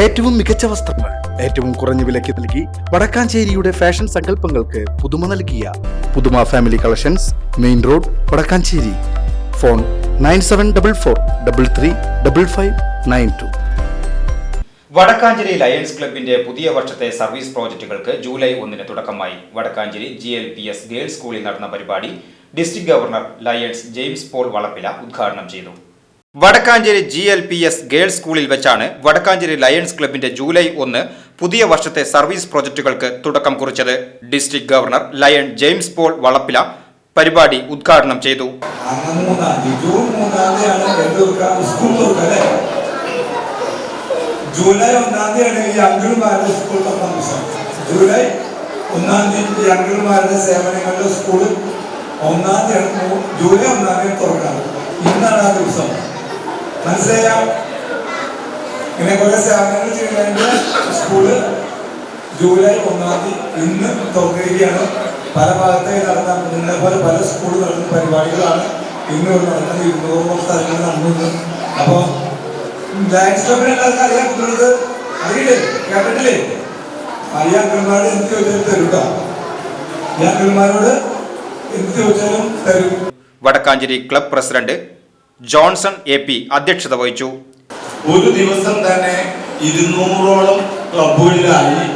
ഏറ്റവും മികച്ച വസ്ത്രങ്ങൾ ഏറ്റവും കുറഞ്ഞ വിലയ്ക്ക് നൽകി വടക്കാഞ്ചേരിയുടെ ഫാഷൻ സങ്കല്പങ്ങൾക്ക് പുതുമ നൽകിയ പുതുമ family collections main road Vadakkanchery. Phone nine seven double four double three double five nine two. Vadakkanchery lions ക്ലബിന്റെ പുതിയ വർഷത്തെ സർവീസ് പ്രോജക്റ്റുകൾക്ക് ജൂലൈ ഒന്നിന് തുടക്കമായി. Vadakkanchery G L P S girls സ്കൂളിൽ നടന്ന പരിപാടി district governor lions James Paul Valappila ഉദ്ഘാടനം ചെയ്തു. Vadakkanchery G L P S girls സ്കൂളിൽ വെച്ചാണ് വടക്കാഞ്ചേരി ലയൺസ് ക്ലബിന്റെ ജൂലൈ ഒന്ന് പുതിയ വർഷത്തെ സർവീസ് പ്രോജക്റ്റുകൾക്ക് തുടക്കം കുറിച്ചത്. District governor lion James Paul Valappila പരിപാടി ഉദ്ഘാടനം ചെയ്തു. ജൂലൈ ഒന്നാം തീയതിയാണ് ഈ അങ്കിൾമാരുടെ സ്കൂൾ തുറക്കുന്ന ജൂലൈ ഒന്നാം തീയതി അങ്കിൾമാരുടെ സേവനങ്ങളുടെ സ്കൂൾ ഒന്നാം തീയതി ജൂലൈ ഒന്നാം തീയതി തുറക്കാറ്. ഇന്നാണ് ആ ദിവസം. ജൂലൈ ഒന്നാം തീയതി ഇന്ന് തുറക്കുകയാണ് പല ഭാഗത്തായി നടന്ന നിങ്ങളെ പോലെ പല സ്കൂളുകൾ നടക്കുന്ന പരിപാടികളാണ് ഇന്ന് നടന്ന നടക്കുന്നത് ഇരുന്നൂറോളം സ്ഥലങ്ങളിൽ നടന്നത് അപ്പോൾ ലയൺസ് ക്ലബിനെ അറിയില്ലേ? കേട്ടിട്ടില്ലേ? അറിയാം അങ്കിൾമാരോട് എന്ത് ചോദിച്ചാലും തരും അങ്കിൾമാരോട് എന്ത് ചോദിച്ചാലും തരും. Vadakkanchery club president Johnson A P അധ്യക്ഷത വഹിച്ചു. ഒരു ദിവസം തന്നെ ഇരുന്നൂറോളം ക്ലബുകളിലായി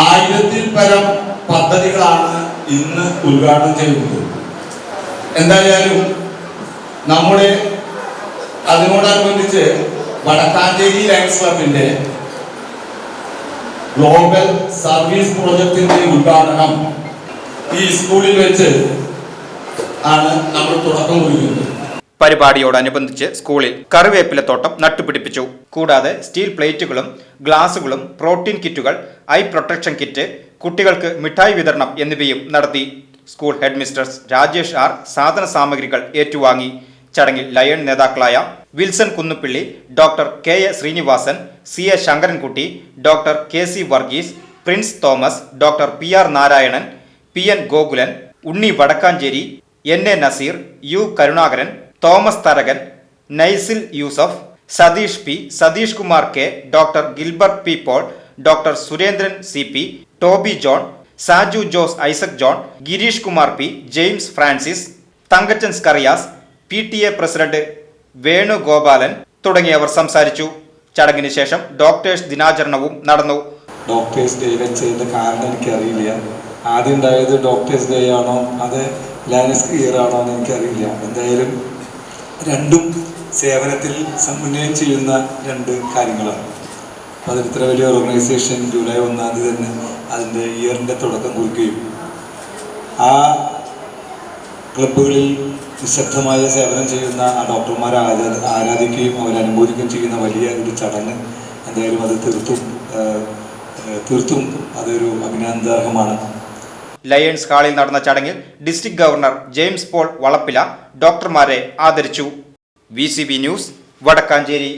ആയിരത്തിൽ പരം പദ്ധതികളാണ് ഇന്ന് ഉദ്ഘാടനം ചെയ്യുന്നത്. എന്തായാലും നമ്മുടെ അതിനോടനുബന്ധിച്ച് വടക്കാഞ്ചേരി ലയൺസ് ക്ലബിന്റെ ഗ്ലോബൽ സർവീസ് പ്രോജക്റ്റിന്റെ ഉദ്ഘാടനം ഈ സ്കൂളിൽ വെച്ച് ആണ് നമ്മൾ തുടക്കം കുറിക്കുന്നത്. പരിപാടിയോടനുബന്ധിച്ച് സ്കൂളിൽ കറിവേപ്പിലത്തോട്ടം നട്ടുപിടിപ്പിച്ചു. കൂടാതെ സ്റ്റീൽ പ്ലേറ്റുകളും ഗ്ലാസുകളും പ്രോട്ടീൻ കിറ്റുകൾ ഐ പ്രൊട്ടക്ഷൻ കിറ്റ് കുട്ടികൾക്ക് മിഠായി വിതരണം എന്നിവയും നടത്തി. സ്കൂൾ ഹെഡ് രാജേഷ് ആർ സാധന സാമഗ്രികൾ ഏറ്റുവാങ്ങി. ചടങ്ങിൽ ലയൺ നേതാക്കളായ Wilson Kunnuppilly doctor K A Srinivasan C A Sankarankutty doctor K C Varghese Prince Thomas doctor P R Narayanan P N Gokulan Unni Vadakkanchery N A Naseer U Karunakaran Thomas Tharakan Naisil Yusuf Satheesh P Satheesh Kumar K doctor Gilbert P Paul doctor Surendran C P Toby John Saju Jose Isaac John Gireesh Kumar P James Francis Thankachan Scarias P T A president Venugopalan തുടങ്ങിയവർ സംസാരിച്ചു. ചടങ്ങിന് ശേഷം doctors ദിനാചരണവും നടന്നു. Doctors day വെച്ചതിന്റെ കാരണം എനിക്കറിയില്ല. ആദ്യം ഉണ്ടായത് doctors day ആണോ? അത്. ലാനസ് ക്ലിയർ ആണോ എന്ന് എനിക്കറിയില്ല. എന്തായാലും രണ്ടും സേവനത്തിൽ സമന്വയം ചെയ്യുന്ന രണ്ട് കാര്യങ്ങളാണ്. അപ്പോൾ ഇത്ര വലിയ ഓർഗനൈസേഷൻ ജൂലൈ ഒന്നാം തീയതി തന്നെ അതിന്റെ ഇയറിന്റെ തുടക്കം കുറിക്കുകയും ആ ക്ലബുകളിൽ നിശബ്ദമായ സേവനം ചെയ്യുന്ന ആ ഡോക്ടർമാരെ ആരാധ ആരാധിക്കുകയും അവരെ അനുമോദിക്കുകയും ചെയ്യുന്ന വലിയ ഒരു ചടങ്ങ് എന്തായാലും അത് തീർത്തും തീർത്തും അതൊരു അഭിനന്ദാർഹമാണ്. ലയൺസ് ഹാളിൽ നടന്ന ചടങ്ങിൽ district governor James Paul Valappila ഡോക്ടർമാരെ ആദരിച്ചു. V news Vadakkanchery.